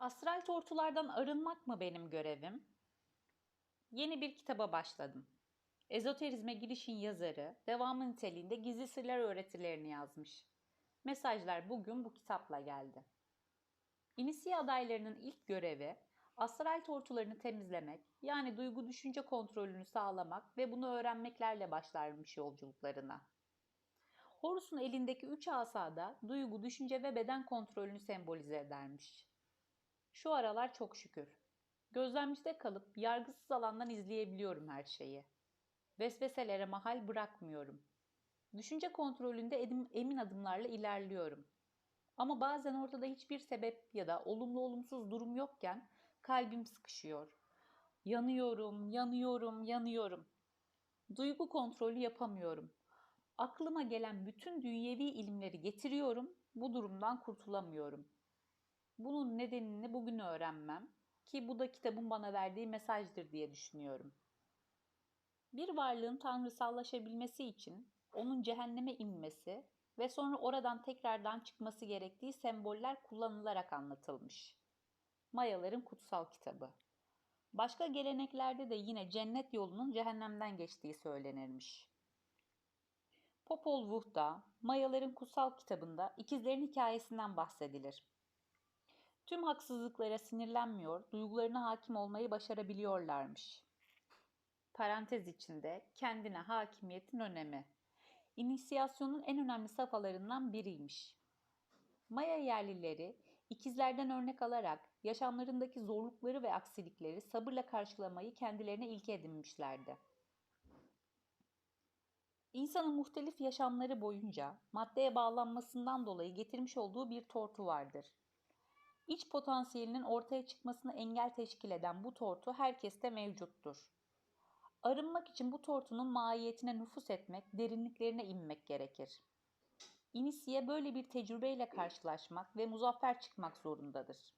Astral tortulardan arınmak mı benim görevim? Yeni bir kitaba başladım. Ezoterizme girişin yazarı, devamı niteliğinde gizli sırlar öğretilerini yazmış. Mesajlar bugün bu kitapla geldi. İnisiye adaylarının ilk görevi astral tortularını temizlemek, yani duygu düşünce kontrolünü sağlamak ve bunu öğrenmeklerle başlarmış yolculuklarına. Horus'un elindeki üç asada duygu, düşünce ve beden kontrolünü sembolize edermiş. Şu aralar çok şükür. Gözlemcide kalıp yargısız alandan izleyebiliyorum her şeyi. Vesveselere mahal bırakmıyorum. Düşünce kontrolünde edim, emin adımlarla ilerliyorum. Ama bazen ortada hiçbir sebep ya da olumlu olumsuz durum yokken kalbim sıkışıyor. Yanıyorum, yanıyorum, yanıyorum. Duygu kontrolü yapamıyorum. Aklıma gelen bütün dünyevi ilimleri getiriyorum, bu durumdan kurtulamıyorum. Bunun nedenini bugün öğrenmem ki bu da kitabın bana verdiği mesajdır diye düşünüyorum. Bir varlığın tanrısallaşabilmesi için onun cehenneme inmesi ve sonra oradan tekrardan çıkması gerektiği semboller kullanılarak anlatılmış. Mayaların kutsal kitabı. Başka geleneklerde de yine cennet yolunun cehennemden geçtiği söylenirmiş. Popol Vuh'da Mayaların kutsal kitabında ikizlerin hikayesinden bahsedilir. Tüm haksızlıklara sinirlenmiyor, duygularına hakim olmayı başarabiliyorlarmış. Parantez içinde kendine hakimiyetin önemi. İnisiyasyonun en önemli safhalarından biriymiş. Maya yerlileri ikizlerden örnek alarak yaşamlarındaki zorlukları ve aksilikleri sabırla karşılamayı kendilerine ilke edinmişlerdi. İnsanın muhtelif yaşamları boyunca maddeye bağlanmasından dolayı getirmiş olduğu bir tortu vardır. İç potansiyelinin ortaya çıkmasını engel teşkil eden bu tortu herkeste mevcuttur. Arınmak için bu tortunun mahiyetine nüfus etmek, derinliklerine inmek gerekir. İnisiye böyle bir tecrübeyle karşılaşmak ve muzaffer çıkmak zorundadır.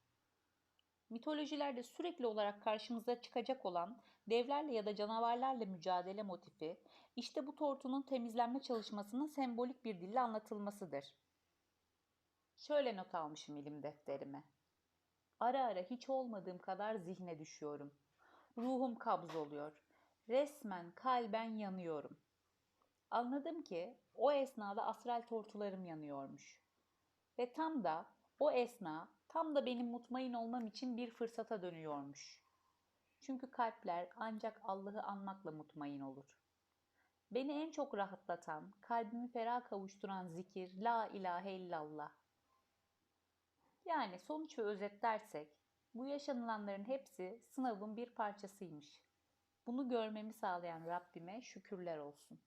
Mitolojilerde sürekli olarak karşımıza çıkacak olan devlerle ya da canavarlarla mücadele motifi, işte bu tortunun temizlenme çalışmasının sembolik bir dille anlatılmasıdır. Şöyle not almışım ilim defterime. Ara ara hiç olmadığım kadar zihne düşüyorum. Ruhum kabz oluyor. Resmen kalben yanıyorum. Anladım ki o esnada astral tortularım yanıyormuş. Ve tam da o esna tam da benim mutmain olmam için bir fırsata dönüyormuş. Çünkü kalpler ancak Allah'ı anmakla mutmain olur. Beni en çok rahatlatan, kalbimi ferah kavuşturan zikir La ilahe illallah. Yani sonuç ve özet dersek, bu yaşanılanların hepsi sınavın bir parçasıymış. Bunu görmemi sağlayan Rabbime şükürler olsun.